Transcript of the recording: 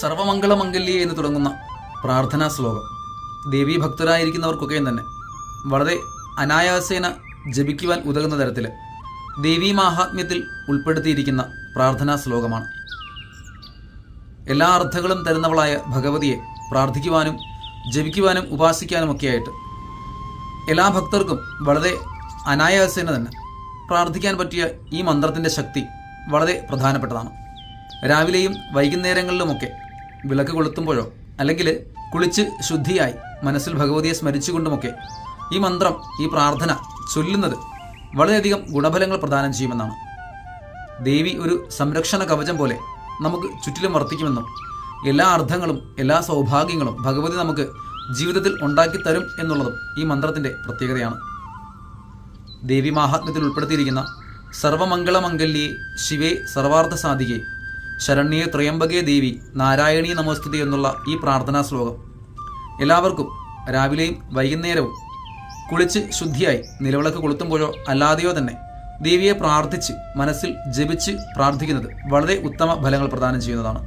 സർവമംഗളമംഗല്യേ എന്ന് തുടങ്ങുന്ന പ്രാർത്ഥനാ ശ്ലോകം. ദേവീ ഭക്തരായിരിക്കുന്നവർക്കൊക്കെയും തന്നെ. വളരെ അനായാസേന ജപിക്കുവാൻ ഉതകുന്ന തരത്തിൽ ദേവീ മാഹാത്മ്യത്തിൽ ഉൾപ്പെടുത്തിയിരിക്കുന്ന പ്രാർത്ഥനാ ശ്ലോകമാണ്. എല്ലാ അർത്ഥങ്ങളും തരുന്നവളായ ഭഗവതിയെ പ്രാർത്ഥിക്കുവാനും ജപിക്കുവാനും ഉപാസിക്കാനുമൊക്കെയായിട്ട് എല്ലാ ഭക്തർക്കും വളരെ അനായാസേന തന്നെ പ്രാർത്ഥിക്കാൻ പറ്റിയ ഈ മന്ത്രത്തിന്റെ ശക്തി വളരെ പ്രധാനപ്പെട്ടതാണ്. രാവിലെയും വൈകുന്നേരങ്ങളിലുമൊക്കെ വിളക്ക് കൊളുത്തുമ്പോഴോ അല്ലെങ്കിൽ കുളിച്ച് ശുദ്ധിയായി മനസ്സിൽ ഭഗവതിയെ സ്മരിച്ചുകൊണ്ടുമൊക്കെ ഈ മന്ത്രം ഈ പ്രാർത്ഥന ചൊല്ലുന്നത് വളരെയധികം ഗുണഫലങ്ങൾ പ്രദാനം ചെയ്യുമെന്നാണ്. ദേവി ഒരു സംരക്ഷണ കവചം പോലെ നമുക്ക് ചുറ്റിലും വർത്തിക്കുമെന്നും എല്ലാ അർത്ഥങ്ങളും എല്ലാ സൗഭാഗ്യങ്ങളും ഭഗവതി നമുക്ക് ജീവിതത്തിൽ ഉണ്ടാക്കി തരും എന്നുള്ളതും ഈ മന്ത്രത്തിന്റെ പ്രത്യേകതയാണ്. ദേവി മാഹാത്മ്യത്തിൽ ഉൾപ്പെടുത്തിയിരിക്കുന്ന സർവമംഗളമംഗല്യേ ശിവേ സർവാർത്ഥ സാധികേ ശരണ്യേ ത്രയംബകേ ദേവി നാരായണീ നമോസ്തുതി എന്നുള്ള ഈ പ്രാർത്ഥനാ ശ്ലോകം. എല്ലാവർക്കും രാവിലെയും വൈകുന്നേരവും കുളിച്ച് ശുദ്ധിയായി നിലവിളക്ക് കൊളുത്തുമ്പോഴോ അല്ലാതെയോ തന്നെ ദേവിയെ പ്രാർത്ഥിച്ച് മനസ്സിൽ ജപിച്ച് പ്രാർത്ഥിക്കുന്നത് വളരെ ഉത്തമ ഫലങ്ങൾ പ്രദാനം ചെയ്യുന്നതാണ്.